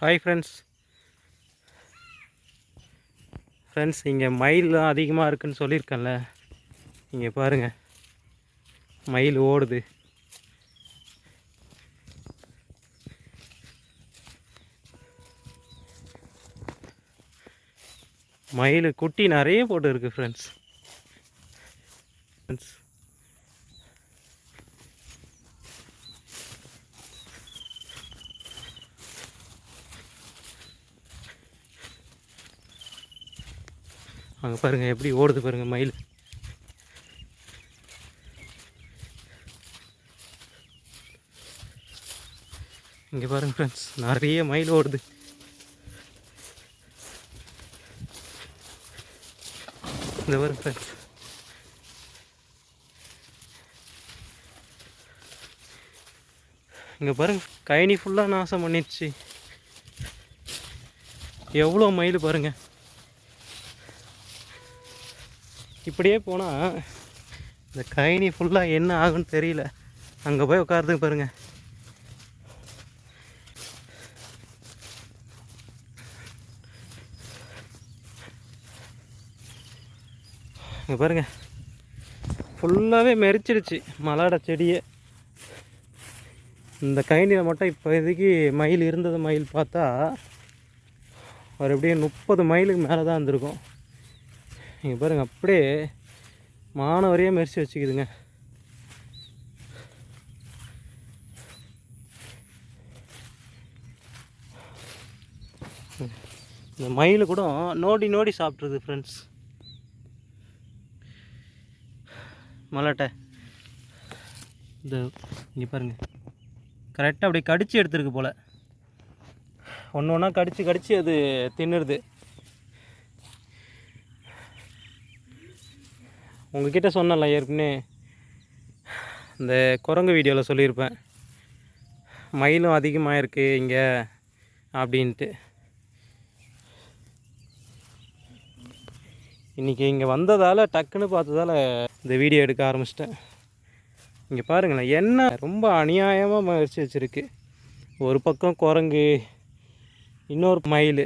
Hi friends friends இங்கே மயில்லாம் அதிகமாக இருக்குன்னு சொல்லியிருக்கேன்ல. இங்கே பாருங்கள் மயில் ஓடுது. மயில் குட்டி நிறைய போட்டு இருக்குது ஃப்ரெண்ட்ஸ் ஃப்ரெண்ட்ஸ் அங்கே பாருங்கள் எப்படி ஓடுது பாருங்கள் மயில். இங்கே பாருங்க ஃப்ரெண்ட்ஸ் நிறைய மயில் ஓடுது. இந்த பாருங்க ஃப்ரெண்ட்ஸ் இங்கே பாருங்க கயனி ஃபுல்லாக நாசம் பண்ணிடுச்சு. எவ்வளோ மயில் பாருங்கள் இப்படியே போனால் இந்த கயனி ஃபுல்லாக என்ன ஆகுன்னு தெரியல. அங்கே போய் உட்காருதுங்க பாருங்கள் இங்கே பாருங்க. ஃபுல்லாகவே மெரிச்சிடுச்சு மலாட செடியை. இந்த கைனியில் மட்டும் இப்போதைக்கு மயில் இருந்தது மயில் பார்த்தா ஒரு எப்படியும் முப்பது மைலுக்கு மேலே தான் இருந்திருக்கும். இங்கே பாருங்கள் அப்படியே மானவரையே மெரிச்சு வச்சுக்கிதுங்க. இந்த மயில் கூட நோடி நோடி சாப்பிட்ருது ஃப்ரெண்ட்ஸ் மலாட்டை இந்த இங்கே பாருங்கள் கரெக்டாக அப்படியே கடிச்சு எடுத்துருக்கு போல். ஒன்று ஒன்றா கடித்து கடித்து அது தின்னுடுது உங்ககிட்ட சொன்னல ஏற்கனவே. இந்த குரங்கு வீடியோவில் சொல்லியிருப்பேன். மயிலும் அதிகமாக இருக்குது இங்கே அப்படின்ட்டு. இன்றைக்கி இங்கே வந்ததால் டக்குன்னு பார்த்ததால் இந்த வீடியோ எடுக்க ஆரம்பிச்சிட்டேன். இங்கே பாருங்களேன் என்ன ரொம்ப அநியாயமாக மறிச்சு வச்சுருக்கு. ஒரு பக்கம் குரங்கு இன்னொரு மயில்.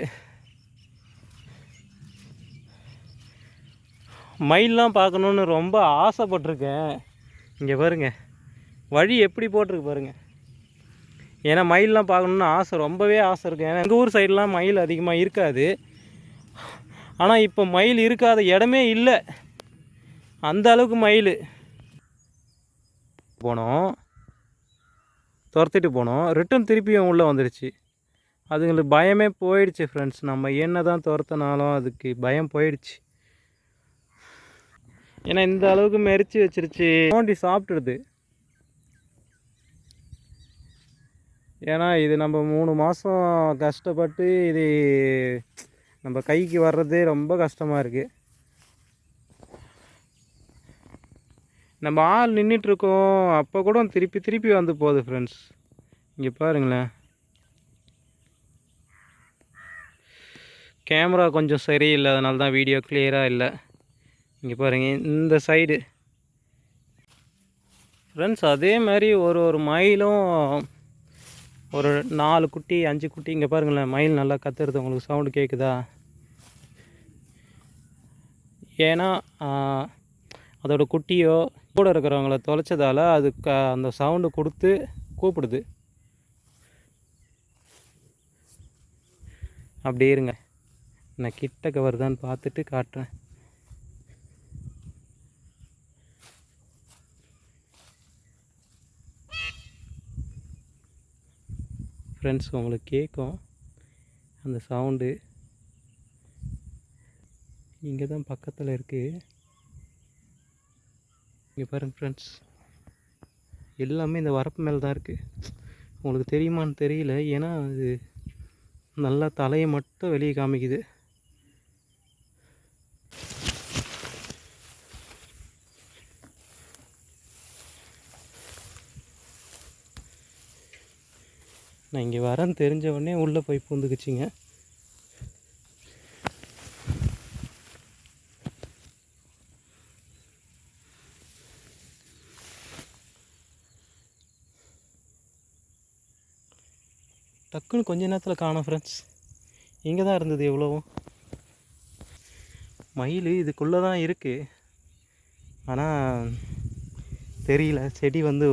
மயிலெலாம் பார்க்கணுன்னு ரொம்ப ஆசைப்பட்டிருக்கேன். இங்கே பாருங்க. வழி எப்படி போட்டிருக்கு பாருங்கள் ஏன்னா மயிலெலாம் பார்க்கணுன்னு ஆசை ரொம்பவே ஆசை இருக்குது ஏன்னா எங்கள் ஊர் சைட்லாம் மயில் அதிகமாக இருக்காது. ஆனால் இப்போ மயில் இருக்காத இடமே இல்லை. அந்த அளவுக்கு மயில். போனோம். துரத்திட்டு போனோம். ரிட்டன் திருப்பியும் உள்ளே வந்துடுச்சு. அதுங்களுக்கு பயமே போயிடுச்சு ஃப்ரெண்ட்ஸ் நம்ம என்ன தான் துரத்தினாலும் அதுக்கு பயம் போயிடுச்சு. ஏன்னா இந்த அளவுக்கு மெரிச்சு வச்சிருச்சு. நோண்டி சாப்பிட்டுடுது. ஏன்னா இது நம்ம மூணு மாதம் கஷ்டப்பட்டு இது நம்ம கைக்கு வர்றதே ரொம்ப கஷ்டமாக இருக்குது நம்ம ஆள் நின்றுட்டுருக்கோம் அப்போ கூட திருப்பி திருப்பி வந்து போகுது ஃப்ரெண்ட்ஸ் இங்கே பாருங்களேன். கேமரா கொஞ்சம் சரியில்லை. அதனால தான் வீடியோ கிளியராக இல்லை. இங்கே பாருங்கள் இந்த சைடு ஃப்ரெண்ட்ஸ் அதே மாதிரி ஒரு ஒரு மயிலும் ஒரு நாலு குட்டி அஞ்சு குட்டி இங்கே பாருங்களேன் மயில் நல்லா கத்துறது. உங்களுக்கு சவுண்டு கேட்குதா ஏன்னா அதோடய அதோட குட்டியோ கூட இருக்கிறவங்கள தொலைச்சதால் அது க அந்த சவுண்டு கொடுத்து கூப்பிடுது. அப்படியே இருங்க. நான் கிட்டக்க வருதான்னு பார்த்துட்டு காட்டுறேன். ஃப்ரெண்ட்ஸ் உங்களுக்கு கேட்கும். அந்த சவுண்டு இங்கே தான் பக்கத்தில் இருக்குது இங்கே பாருங்க ஃப்ரெண்ட்ஸ் எல்லாமே இந்த வரப்பு மேலே தான் இருக்குது உங்களுக்கு தெரியுமான்னு தெரியல. ஏன்னா அது நல்லா தலையை மட்டும் வெளியே காமிக்குது. நான் இங்கே வரேன்னு தெரிஞ்ச உடனே உள்ளே போய் பூந்துக்குச்சிங்க. டக்குன்னு கொஞ்ச நேரத்தில் காணோம் ஃப்ரெண்ட்ஸ் இங்கே தான் இருந்தது எவ்வளோவும் மயில் இதுக்குள்ளே தான் இருக்குது ஆனால் தெரியல. செடி வந்து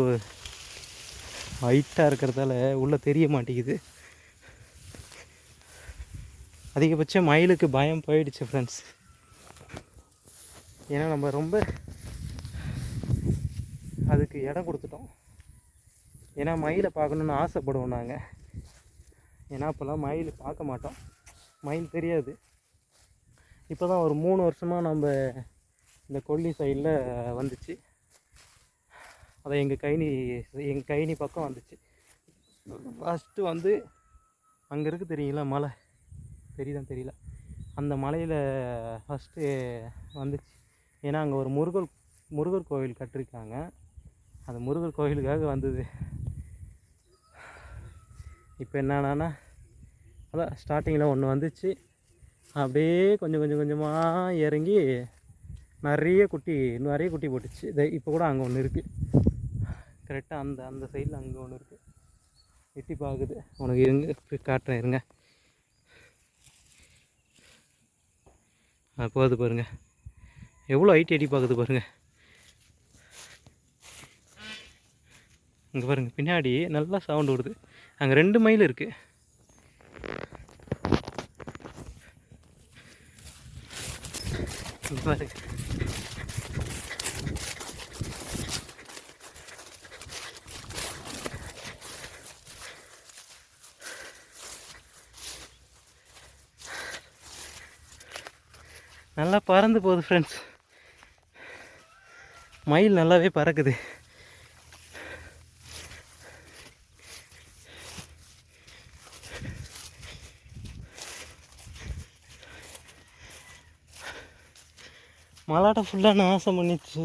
ஹைட்டாக இருக்கிறதால உள்ளே தெரிய மாட்டேங்குது. அதிகபட்சம் மயிலுக்கு பயம் போயிடுச்சு ஃப்ரெண்ட்ஸ் ஏன்னா நம்ம ரொம்ப அதுக்கு இடம் கொடுத்துட்டோம். ஏன்னா மயிலை பார்க்கணுன்னு ஆசைப்படுவோம் நாங்கள் ஏன்னா அப்போல்லாம் மயில் பார்க்க மாட்டோம். மயில் தெரியாது. இப்போ தான் ஒரு மூணு வருஷமாக நம்ம இந்த கொல்லி சைடில் வந்துச்சு. அதை எங்கள் கைனி எங்கள் கைனி பக்கம் வந்துச்சு. ஃபஸ்ட்டு வந்து அங்கே இருக்குது தெரியுங்களா மலை. தெரியுதான் தெரியல. அந்த மலையில் ஃபஸ்ட்டு வந்துச்சு. ஏன்னா அங்கே ஒரு முருகர் முருகர் கோவில் கட்டிருக்காங்க. அந்த முருகர் கோவிலுக்காக வந்தது. இப்போ என்னன்னா அதான் ஸ்டார்டிங்கில் ஒன்று வந்துச்சு. அப்படியே கொஞ்சம் கொஞ்சம் கொஞ்சமாக இறங்கி நிறைய குட்டி நிறைய குட்டி போட்டுச்சு. இதை இப்போ கூட அங்கே ஒன்று இருக்குது கரெக்டாக அந்த அந்த சைடில் அங்கே ஒன்று இருக்குது எட்டி பார்க்குது உனக்கு இருங்க காட்டுறேன் இருங்க. போகுது பாருங்க. எவ்வளோ ஹைட் எட்டி பார்க்குது பாருங்க. இங்கே பாருங்கள் பின்னாடி நல்லா சவுண்டு வருது அங்கே ரெண்டு மைல் இருக்குது பாருங்கள் நல்லா பறந்து போகுது ஃப்ரெண்ட்ஸ் மயில் நல்லாவே பறக்குது. மலாட்டை ஃபுல்லாக நாசம் பண்ணிடுச்சு.